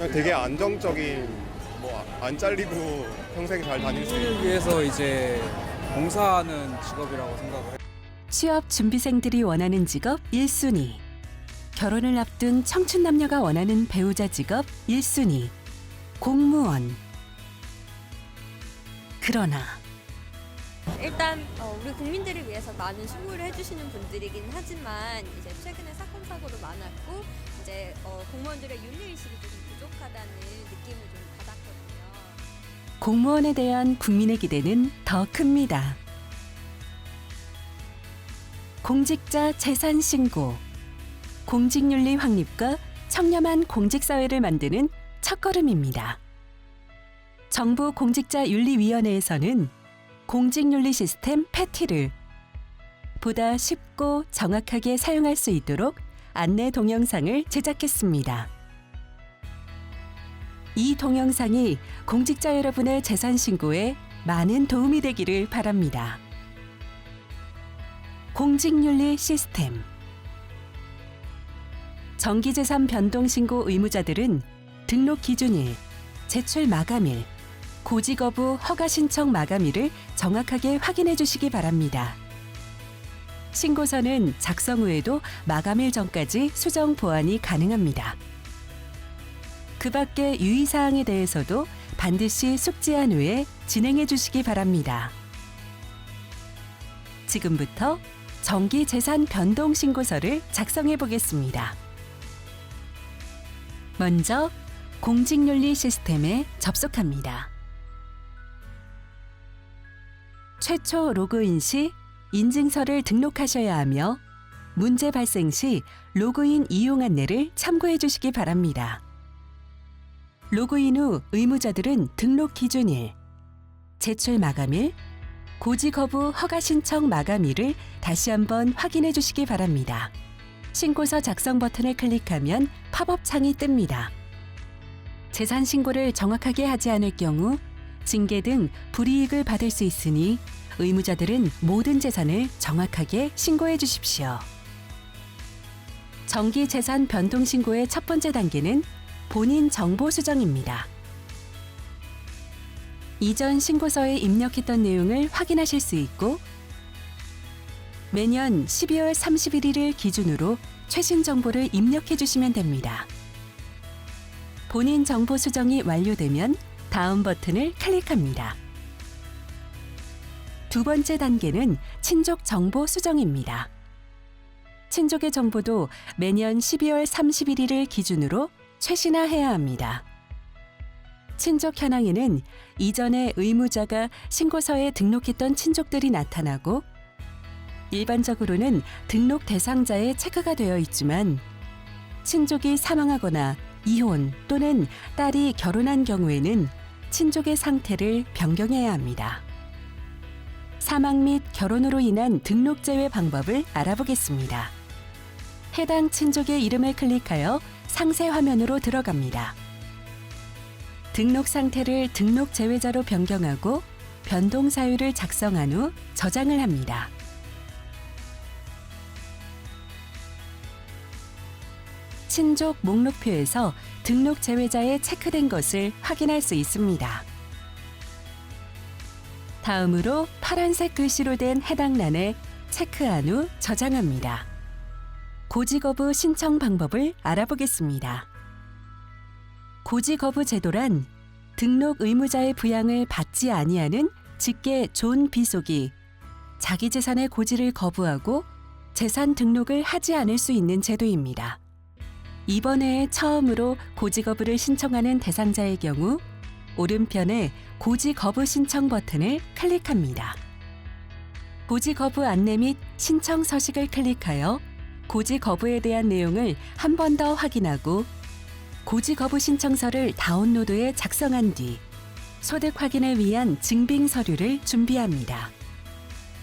그냥 되게 안정적인 뭐 안 잘리고 평생 잘 다닐 수 있는 를 위해서 이제 봉사하는 직업이라고 생각을 해요. 취업 준비생들이 원하는 직업 1순위. 결혼을 앞둔 청춘 남녀가 원하는 배우자 직업 1순위. 공무원. 그러나 일단 어, 우리 국민들을 위해서 많은 수고를 해주시는 분들이긴 하지만 이제 최근에 사건 사고도 많았고 이제 어, 공무원들의 윤리 의식이 좀 부족하다는 느낌을 좀 받았거든요. 공무원에 대한 국민의 기대는 더 큽니다. 공직자 재산 신고, 공직윤리 확립과 청렴한 공직사회를 만드는 첫걸음입니다. 정부 공직자윤리위원회에서는 공직윤리 시스템 패티를 보다 쉽고 정확하게 사용할 수 있도록 안내 동영상을 제작했습니다. 이 동영상이 공직자 여러분의 재산 신고에 많은 도움이 되기를 바랍니다. 공직윤리 시스템 정기재산 변동 신고 의무자들은 등록 기준일, 제출 마감일, 고지 거부 허가 신청 마감일을 정확하게 확인해 주시기 바랍니다. 신고서는 작성 후에도 마감일 전까지 수정 보완이 가능합니다. 그 밖의 유의사항에 대해서도 반드시 숙지한 후에 진행해 주시기 바랍니다. 지금부터 정기 재산 변동 신고서를 작성해 보겠습니다. 먼저 공직윤리 시스템에 접속합니다. 최초 로그인 시 인증서를 등록하셔야 하며 문제 발생 시 로그인 이용 안내를 참고해 주시기 바랍니다. 로그인 후 의무자들은 등록 기준일, 제출 마감일, 고지 거부 허가 신청 마감일을 다시 한번 확인해 주시기 바랍니다. 신고서 작성 버튼을 클릭하면 팝업 창이 뜹니다. 재산 신고를 정확하게 하지 않을 경우 징계 등 불이익을 받을 수 있으니 의무자들은 모든 재산을 정확하게 신고해 주십시오. 정기 재산 변동 신고의 첫 번째 단계는 본인 정보 수정입니다. 이전 신고서에 입력했던 내용을 확인하실 수 있고 매년 12월 31일을 기준으로 최신 정보를 입력해 주시면 됩니다. 본인 정보 수정이 완료되면 다음 버튼을 클릭합니다. 두 번째 단계는 친족 정보 수정입니다. 친족의 정보도 매년 12월 31일을 기준으로 최신화해야 합니다. 친족 현황에는 이전에 의무자가 신고서에 등록했던 친족들이 나타나고 일반적으로는 등록 대상자에 체크가 되어 있지만 친족이 사망하거나 이혼 또는 딸이 결혼한 경우에는 친족의 상태를 변경해야 합니다. 사망 및 결혼으로 인한 등록 제외 방법을 알아보겠습니다. 해당 친족의 이름을 클릭하여 상세 화면으로 들어갑니다. 등록 상태를 등록 제외자로 변경하고 변동 사유를 작성한 후 저장을 합니다. 친족 목록표에서 등록 제외자에 체크된 것을 확인할 수 있습니다. 다음으로 파란색 글씨로 된 해당 란에 체크한 후 저장합니다. 고지 거부 신청 방법을 알아보겠습니다. 고지 거부 제도란 등록 의무자의 부양을 받지 아니하는 직계 존 비속이 자기 재산의 고지를 거부하고 재산 등록을 하지 않을 수 있는 제도입니다. 이번에 처음으로 고지 거부를 신청하는 대상자의 경우 오른편에 고지 거부 신청 버튼을 클릭합니다. 고지 거부 안내 및 신청 서식을 클릭하여 고지 거부에 대한 내용을 한 번 더 확인하고 고지 거부 신청서를 다운로드해 작성한 뒤 소득 확인을 위한 증빙 서류를 준비합니다.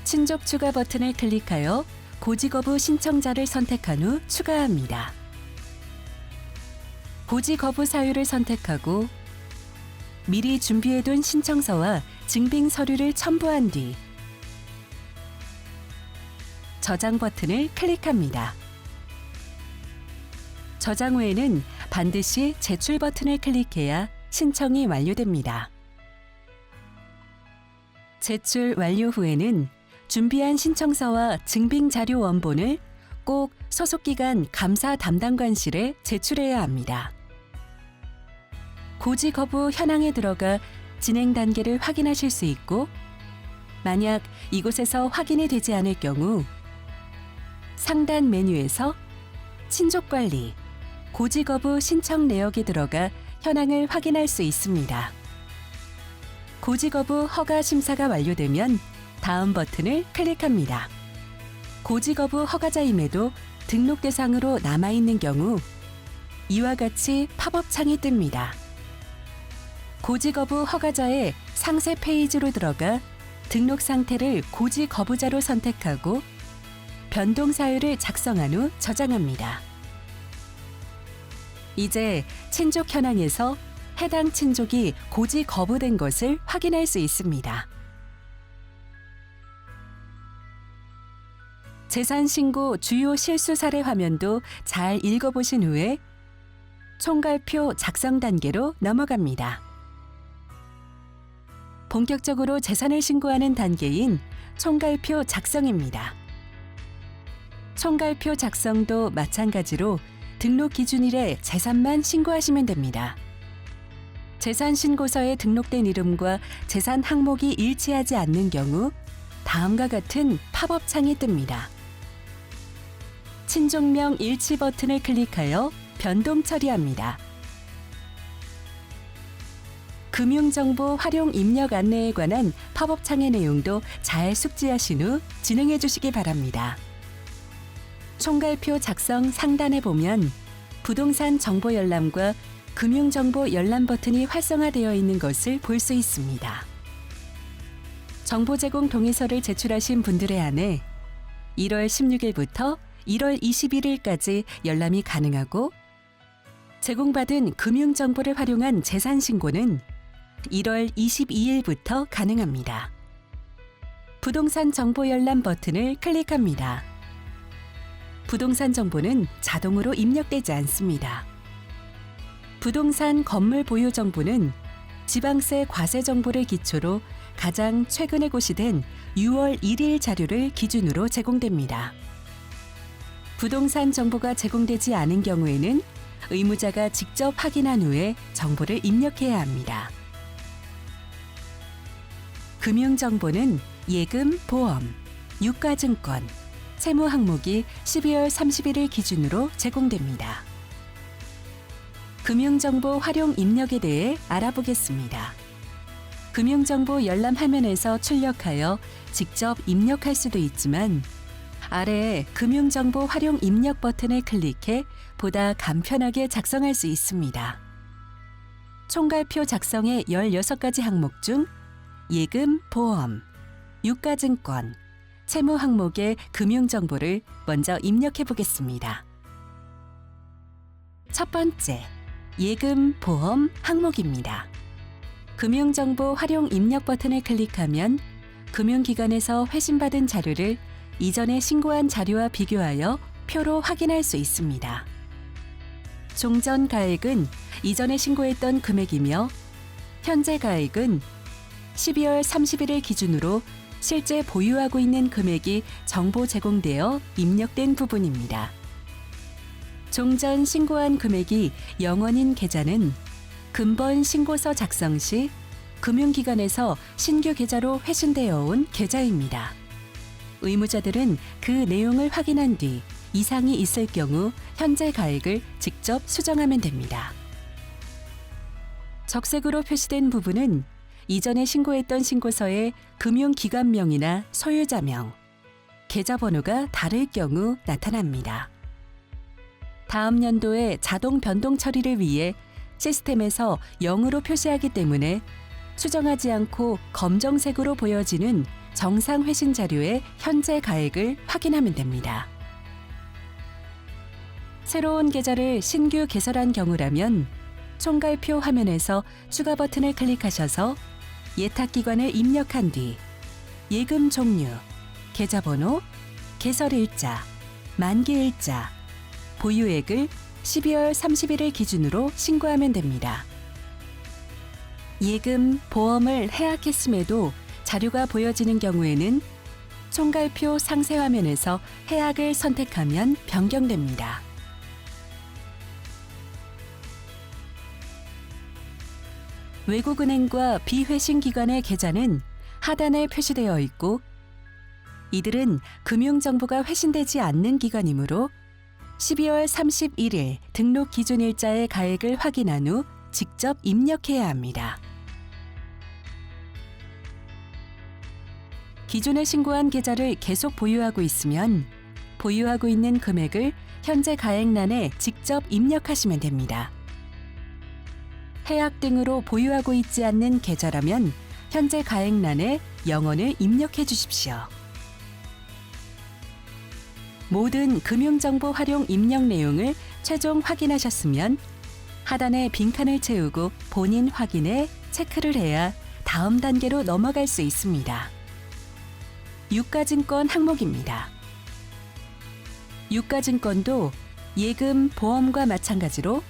친족 추가 버튼을 클릭하여 고지 거부 신청자를 선택한 후 추가합니다. 고지 거부 사유를 선택하고 미리 준비해둔 신청서와 증빙 서류를 첨부한 뒤 저장 버튼을 클릭합니다. 저장 후에는 반드시 제출 버튼을 클릭해야 신청이 완료됩니다. 제출 완료 후에는 준비한 신청서와 증빙 자료 원본을 꼭 소속 기관 감사 담당관실에 제출해야 합니다. 고지 거부 현황에 들어가 진행 단계를 확인하실 수 있고 만약 이곳에서 확인이 되지 않을 경우 상단 메뉴에서 친족 관리, 고지 거부 신청 내역에 들어가 현황을 확인할 수 있습니다. 고지 거부 허가 심사가 완료되면 다음 버튼을 클릭합니다. 고지 거부 허가자임에도 등록 대상으로 남아 있는 경우 이와 같이 팝업 창이 뜹니다. 고지 거부 허가자의 상세 페이지로 들어가 등록 상태를 고지 거부자로 선택하고 변동 사유를 작성한 후 저장합니다. 이제 친족 현황에서 해당 친족이 고지 거부된 것을 확인할 수 있습니다. 재산 신고 주요 실수 사례 화면도 잘 읽어보신 후에 총괄표 작성 단계로 넘어갑니다. 본격적으로 재산을 신고하는 단계인 총괄표 작성입니다. 총괄표 작성도 마찬가지로 등록 기준일에 재산만 신고하시면 됩니다. 재산 신고서에 등록된 이름과 재산 항목이 일치하지 않는 경우 다음과 같은 팝업 창이 뜹니다. 친족명 일치 버튼을 클릭하여 변동 처리합니다. 금융정보 활용 입력 안내에 관한 팝업 창의 내용도 잘 숙지하신 후 진행해 주시기 바랍니다. 총괄표 작성 상단에 보면 부동산 정보 열람과 금융 정보 열람 버튼이 활성화되어 있는 것을 볼 수 있습니다. 정보 제공 동의서를 제출하신 분들에 한해 1월 16일부터 1월 21일까지 열람이 가능하고 제공받은 금융 정보를 활용한 재산 신고는 1월 22일부터 가능합니다. 부동산 정보 열람 버튼을 클릭합니다. 부동산 정보는 자동으로 입력되지 않습니다. 부동산 건물 보유 정보는 지방세 과세 정보를 기초로 가장 최근에 고시된 6월 1일 자료를 기준으로 제공됩니다. 부동산 정보가 제공되지 않은 경우에는 의무자가 직접 확인한 후에 정보를 입력해야 합니다. 금융 정보는 예금, 보험, 유가증권, 세무 항목이 12월 31일 기준으로 제공됩니다. 금융정보 활용 입력에 대해 알아보겠습니다. 금융정보 열람 화면에서 출력하여 직접 입력할 수도 있지만 아래 금융정보 활용 입력 버튼을 클릭해 보다 간편하게 작성할 수 있습니다. 총괄표 작성의 16가지 항목 중 예금, 보험, 유가증권, 채무 항목의 금융 정보를 먼저 입력해 보겠습니다. 첫 번째, 예금, 보험 항목입니다. 금융 정보 활용 입력 버튼을 클릭하면 금융기관에서 회신받은 자료를 이전에 신고한 자료와 비교하여 표로 확인할 수 있습니다. 종전 가액은 이전에 신고했던 금액이며 현재 가액은 12월 31일 기준으로 실제 보유하고 있는 금액이 정보 제공되어 입력된 부분입니다. 종전 신고한 금액이 0원인 계좌는 근본 신고서 작성 시 금융기관에서 신규 계좌로 회신되어 온 계좌입니다. 의무자들은 그 내용을 확인한 뒤 이상이 있을 경우 현재 가액을 직접 수정하면 됩니다. 적색으로 표시된 부분은 이전에 신고했던 신고서의 금융기관명이나 소유자명, 계좌번호가 다를 경우 나타납니다. 다음 연도에 자동 변동 처리를 위해 시스템에서 0으로 표시하기 때문에 수정하지 않고 검정색으로 보여지는 정상 회신 자료의 현재 가액을 확인하면 됩니다. 새로운 계좌를 신규 개설한 경우라면 총괄표 화면에서 추가 버튼을 클릭하셔서 예탁 기관을 입력한 뒤 예금 종류, 계좌번호, 개설일자, 만기일자, 보유액을 12월 30일을 기준으로 신고하면 됩니다. 예금, 보험을 해약했음에도 자료가 보여지는 경우에는 총괄표 상세 화면에서 해약을 선택하면 변경됩니다. 외국은행과 비회신 기관의 계좌는 하단에 표시되어 있고 이들은 금융정보가 회신되지 않는 기관이므로 12월 31일 등록 기준 일자의 가액을 확인한 후 직접 입력해야 합니다. 기존에 신고한 계좌를 계속 보유하고 있으면 보유하고 있는 금액을 현재 가액란에 직접 입력하시면 됩니다. 해약 등으로 보유하고 있지 않는 계좌라면 현재 가액란에 영원을 입력해 주십시오. 모든 금융정보 활용 입력 내용을 최종 확인하셨으면 하단에 빈칸을 채우고 본인 확인에 체크를 해야 다음 단계로 넘어갈 수 있습니다. 유가증권 항목입니다. 유가증권도 예금, 보험과 마찬가지로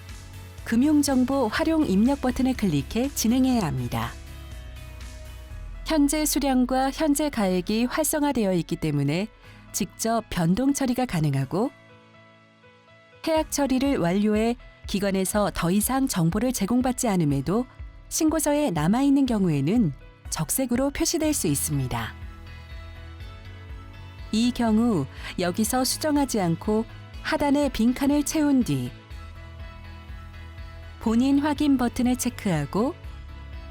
금융정보 활용 입력 버튼을 클릭해 진행해야 합니다. 현재 수량과 현재 가액이 활성화되어 있기 때문에 직접 변동 처리가 가능하고 해약 처리를 완료해 기관에서 더 이상 정보를 제공받지 않음에도 신고서에 남아 있는 경우에는 적색으로 표시될 수 있습니다. 이 경우 여기서 수정하지 않고 하단에 빈칸을 채운 뒤 본인 확인 버튼을 체크하고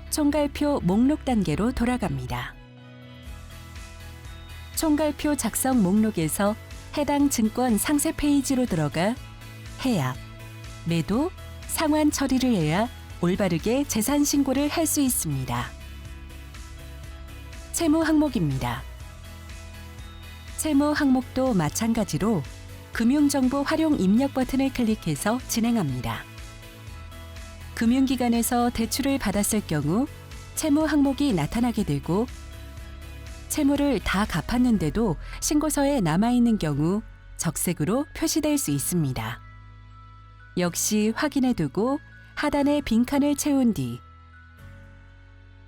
총괄표 목록 단계로 돌아갑니다. 총괄표 작성 목록에서 해당 증권 상세 페이지로 들어가 해약, 매도, 상환 처리를 해야 올바르게 재산 신고를 할 수 있습니다. 채무 항목입니다. 채무 항목도 마찬가지로 금융정보 활용 입력 버튼을 클릭해서 진행합니다. 금융기관에서 대출을 받았을 경우 채무 항목이 나타나게 되고 채무를 다 갚았는데도 신고서에 남아있는 경우 적색으로 표시될 수 있습니다. 역시 확인해 두고 하단에 빈칸을 채운 뒤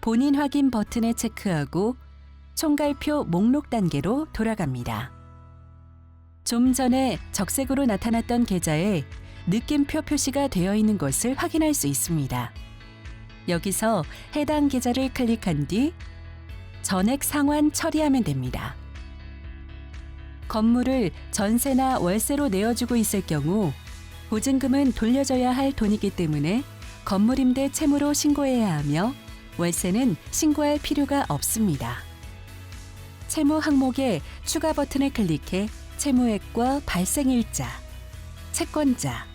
본인 확인 버튼에 체크하고 총괄표 목록 단계로 돌아갑니다. 좀 전에 적색으로 나타났던 계좌에 느낌표 표시가 되어 있는 것을 확인할 수 있습니다. 여기서 해당 계좌를 클릭한 뒤 전액 상환 처리하면 됩니다. 건물을 전세나 월세로 내어주고 있을 경우 보증금은 돌려줘야 할 돈이기 때문에 건물임대 채무로 신고해야 하며 월세는 신고할 필요가 없습니다. 채무 항목에 추가 버튼을 클릭해 채무액과 발생일자, 채권자,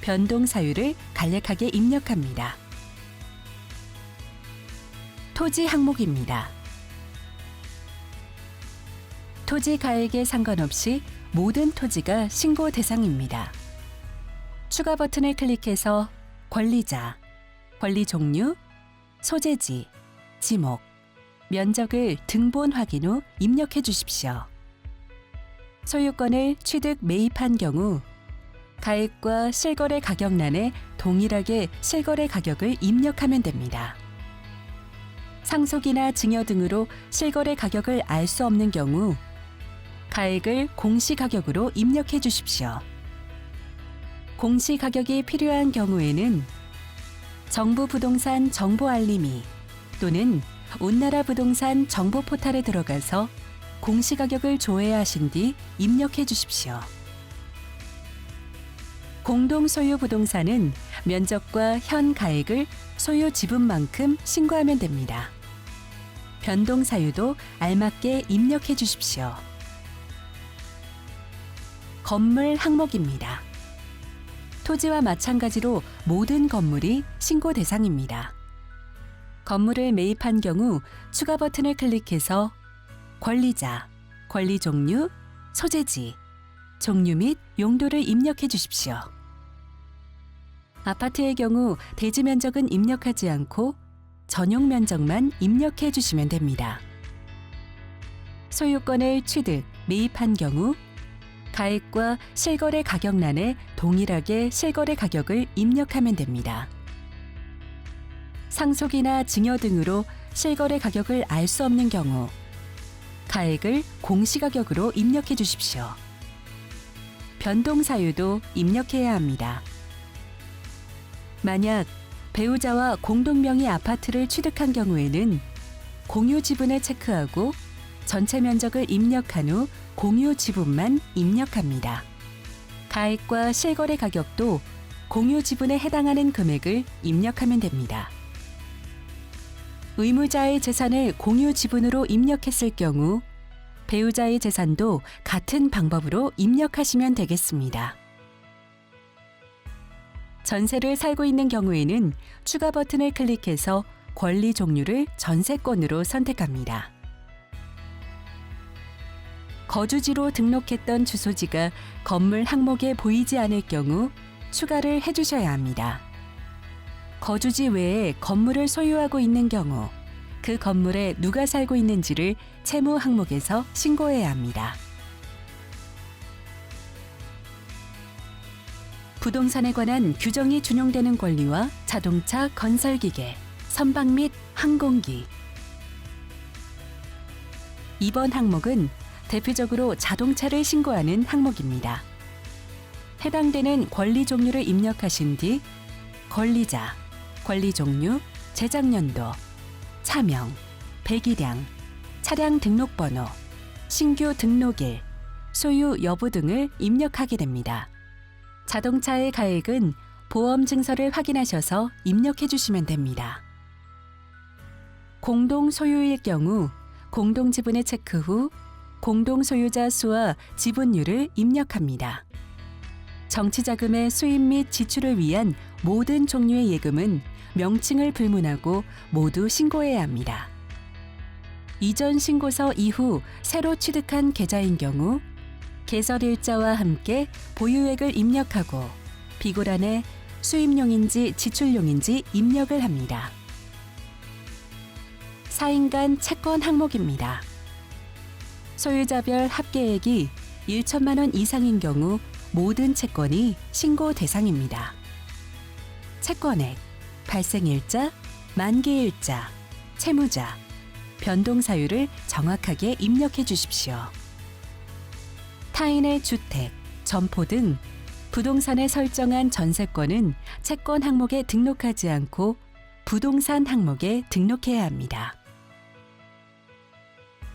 변동 사유를 간략하게 입력합니다. 토지 항목입니다. 토지 가액에 상관없이 모든 토지가 신고 대상입니다. 추가 버튼을 클릭해서 권리자, 권리 종류, 소재지, 지목, 면적을 등본 확인 후 입력해 주십시오. 소유권을 취득 매입한 경우 가액과 실거래 가격란에 동일하게 실거래 가격을 입력하면 됩니다. 상속이나 증여 등으로 실거래 가격을 알 수 없는 경우 가액을 공시 가격으로 입력해 주십시오. 공시 가격이 필요한 경우에는 정부 부동산 정보 알림이 또는 온나라 부동산 정보 포탈에 들어가서 공시 가격을 조회하신 뒤 입력해 주십시오. 공동 소유 부동산은 면적과 현 가액을 소유 지분만큼 신고하면 됩니다. 변동 사유도 알맞게 입력해 주십시오. 건물 항목입니다. 토지와 마찬가지로 모든 건물이 신고 대상입니다. 건물을 매입한 경우 추가 버튼을 클릭해서 권리자, 권리 종류, 소재지, 종류 및 용도를 입력해 주십시오. 아파트의 경우 대지 면적은 입력하지 않고 전용 면적만 입력해 주시면 됩니다. 소유권을 취득, 매입한 경우 가액과 실거래 가격란에 동일하게 실거래 가격을 입력하면 됩니다. 상속이나 증여 등으로 실거래 가격을 알 수 없는 경우 가액을 공시가격으로 입력해 주십시오. 변동 사유도 입력해야 합니다. 만약 배우자와 공동명의 아파트를 취득한 경우에는 공유 지분을 체크하고 전체 면적을 입력한 후 공유 지분만 입력합니다. 가액과 실거래 가격도 공유 지분에 해당하는 금액을 입력하면 됩니다. 의무자의 재산을 공유 지분으로 입력했을 경우 배우자의 재산도 같은 방법으로 입력하시면 되겠습니다. 전세를 살고 있는 경우에는 추가 버튼을 클릭해서 권리 종류를 전세권으로 선택합니다. 거주지로 등록했던 주소지가 건물 항목에 보이지 않을 경우 추가를 해주셔야 합니다. 거주지 외에 건물을 소유하고 있는 경우 그 건물에 누가 살고 있는지를 채무 항목에서 신고해야 합니다. 부동산에 관한 규정이 준용되는 권리와 자동차 건설기계, 선박 및 항공기. 이번 항목은 대표적으로 자동차를 신고하는 항목입니다. 해당되는 권리 종류를 입력하신 뒤 권리자, 권리 종류, 제작 연도, 차명, 배기량, 차량 등록번호, 신규 등록일, 소유 여부 등을 입력하게 됩니다. 자동차의 가액은 보험 증서를 확인하셔서 입력해 주시면 됩니다. 공동 소유일 경우 공동 지분의 체크 후 공동 소유자 수와 지분율을 입력합니다. 정치자금의 수입 및 지출을 위한 모든 종류의 예금은 명칭을 불문하고 모두 신고해야 합니다. 이전 신고서 이후 새로 취득한 계좌인 경우 개설일자와 함께 보유액을 입력하고 비고란에 수입용인지 지출용인지 입력을 합니다. 4인간 채권 항목입니다. 소유자별 합계액이 1천만 원 이상인 경우 모든 채권이 신고 대상입니다. 채권액, 발생일자, 만기일자, 채무자, 변동 사유를 정확하게 입력해 주십시오. 타인의 주택, 점포 등 부동산에 설정한 전세권은 채권 항목에 등록하지 않고 부동산 항목에 등록해야 합니다.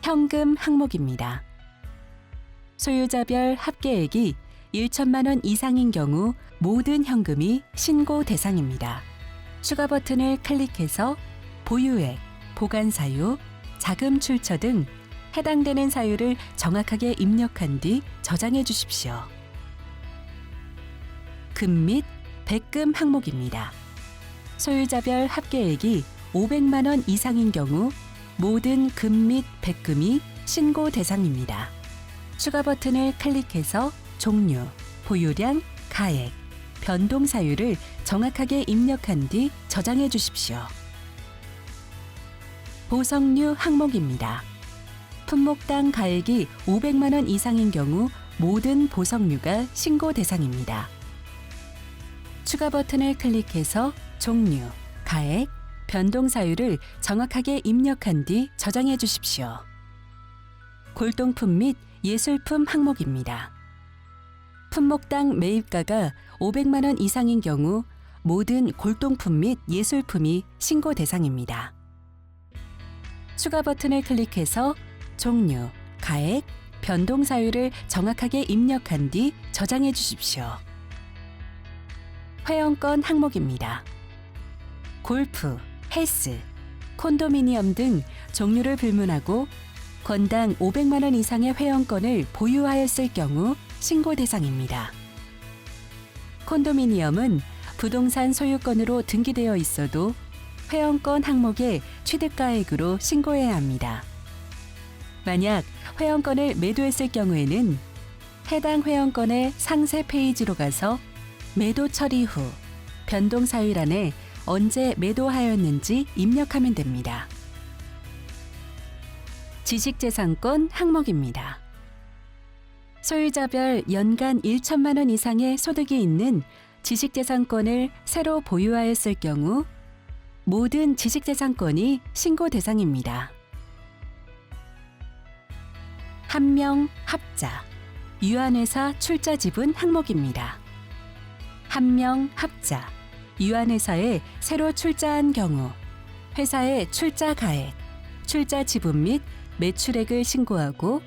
현금 항목입니다. 소유자별 합계액이 1천만 원 이상인 경우 모든 현금이 신고 대상입니다. 추가 버튼을 클릭해서 보유액, 보관 사유, 자금 출처 등 해당되는 사유를 정확하게 입력한 뒤 저장해 주십시오. 금 및 백금 항목입니다. 소유자별 합계액이 500만 원 이상인 경우 모든 금 및 백금이 신고 대상입니다. 추가 버튼을 클릭해서 종류, 보유량, 가액, 변동 사유를 정확하게 입력한 뒤 저장해 주십시오. 보석류 항목입니다. 품목당 가액이 500만 원 이상인 경우 모든 보석류가 신고 대상입니다. 추가 버튼을 클릭해서 종류, 가액, 변동 사유를 정확하게 입력한 뒤 저장해 주십시오. 골동품 및 예술품 항목입니다. 품목당 매입가가 500만 원 이상인 경우 모든 골동품 및 예술품이 신고 대상입니다. 추가 버튼을 클릭해서 종류, 가액, 변동 사유를 정확하게 입력한 뒤 저장해 주십시오. 회원권 항목입니다. 골프, 헬스, 콘도미니엄 등 종류를 불문하고 건당 500만 원 이상의 회원권을 보유하였을 경우 신고 대상입니다. 콘도미니엄은 부동산 소유권으로 등기되어 있어도 회원권 항목에 취득가액으로 신고해야 합니다. 만약 회원권을 매도했을 경우에는 해당 회원권의 상세 페이지로 가서 매도 처리 후 변동 사유란에 언제 매도하였는지 입력하면 됩니다. 지식재산권 항목입니다. 소유자별 연간 1천만 원 이상의 소득이 있는 지식재산권을 새로 보유하였을 경우 모든 지식재산권이 신고 대상입니다. 한명 합자 유한회사 출자 지분 항목입니다. 한명 합자 유한회사에 새로 출자한 경우 회사의 출자 가액, 출자 지분 및 매출액을 신고하고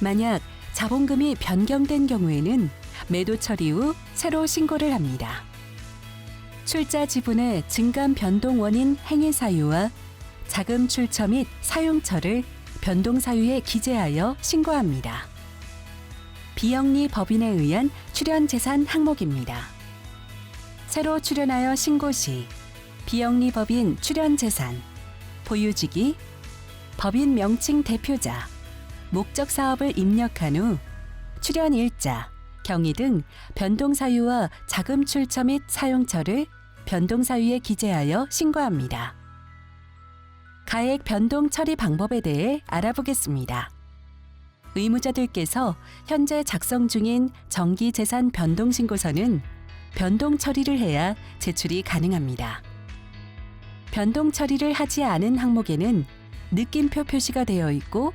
만약 자본금이 변경된 경우에는 매도 처리 후 새로 신고를 합니다. 출자 지분의 증감 변동 원인 행위 사유와 자금 출처 및 사용처를 변동 사유에 기재하여 신고합니다. 비영리 법인에 의한 출연 재산 항목입니다. 새로 출연하여 신고 시 비영리 법인 출연 재산, 보유지기, 법인 명칭 대표자, 목적 사업을 입력한 후 출연 일자, 경위 등 변동 사유와 자금 출처 및 사용처를 변동 사유에 기재하여 신고합니다. 가액 변동 처리 방법에 대해 알아보겠습니다. 의무자들께서 현재 작성 중인 정기 재산 변동 신고서는 변동 처리를 해야 제출이 가능합니다. 변동 처리를 하지 않은 항목에는 느낌표 표시가 되어 있고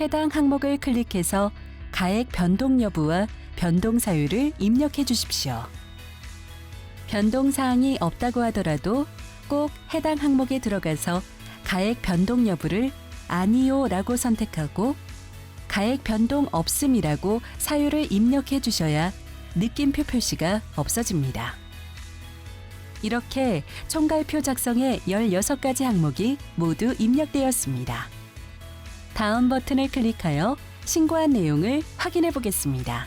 해당 항목을 클릭해서 가액 변동 여부와 변동 사유를 입력해 주십시오. 변동 사항이 없다고 하더라도 꼭 해당 항목에 들어가서 가액 변동 여부를 아니요라고 선택하고 가액 변동 없음이라고 사유를 입력해 주셔야 느낌표 표시가 없어집니다. 이렇게 총괄표 작성의 16가지 항목이 모두 입력되었습니다. 다음 버튼을 클릭하여 신고한 내용을 확인해 보겠습니다.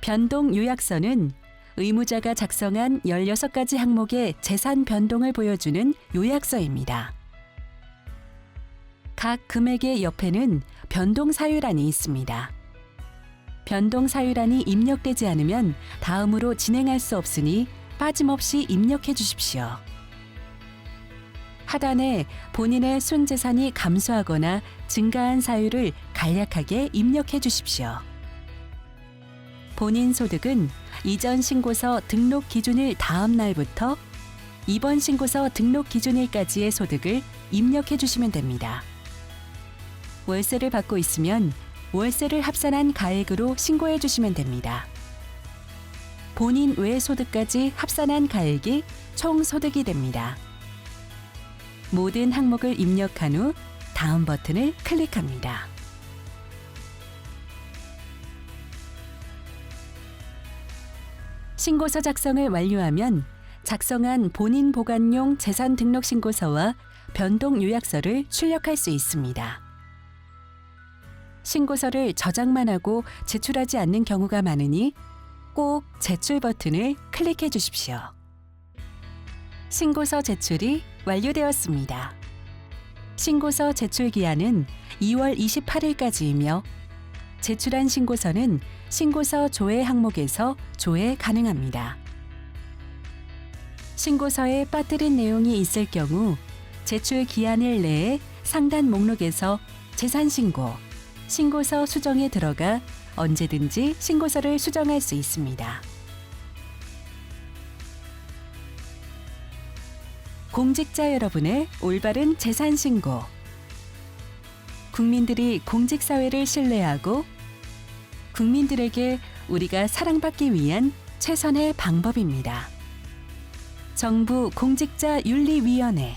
변동 요약서는 의무자가 작성한 16가지 항목의 재산 변동을 보여주는 요약서입니다. 각 금액의 옆에는 변동 사유란이 있습니다. 변동 사유란이 입력되지 않으면 다음으로 진행할 수 없으니 빠짐없이 입력해 주십시오. 하단에 본인의 순재산이 감소하거나 증가한 사유를 간략하게 입력해 주십시오. 본인 소득은 이전 신고서 등록 기준일 다음 날부터 이번 신고서 등록 기준일까지의 소득을 입력해 주시면 됩니다. 월세를 받고 있으면 월세를 합산한 가액으로 신고해 주시면 됩니다. 본인 외 소득까지 합산한 가액이 총 소득이 됩니다. 모든 항목을 입력한 후 다음 버튼을 클릭합니다. 신고서 작성을 완료하면 작성한 본인 보관용 재산 등록 신고서와 변동 요약서를 출력할 수 있습니다. 신고서를 저장만 하고 제출하지 않는 경우가 많으니 꼭 제출 버튼을 클릭해 주십시오. 신고서 제출이 완료되었습니다. 신고서 제출 기한은 2월 28일까지이며 제출한 신고서는 신고서 조회 항목에서 조회 가능합니다. 신고서에 빠뜨린 내용이 있을 경우 제출 기한일 내에 상단 목록에서 재산 신고, 신고서 수정에 들어가 언제든지 신고서를 수정할 수 있습니다. 공직자 여러분의 올바른 재산 신고. 국민들이 공직 사회를 신뢰하고 국민들에게 우리가 사랑받기 위한 최선의 방법입니다. 정부 공직자 윤리위원회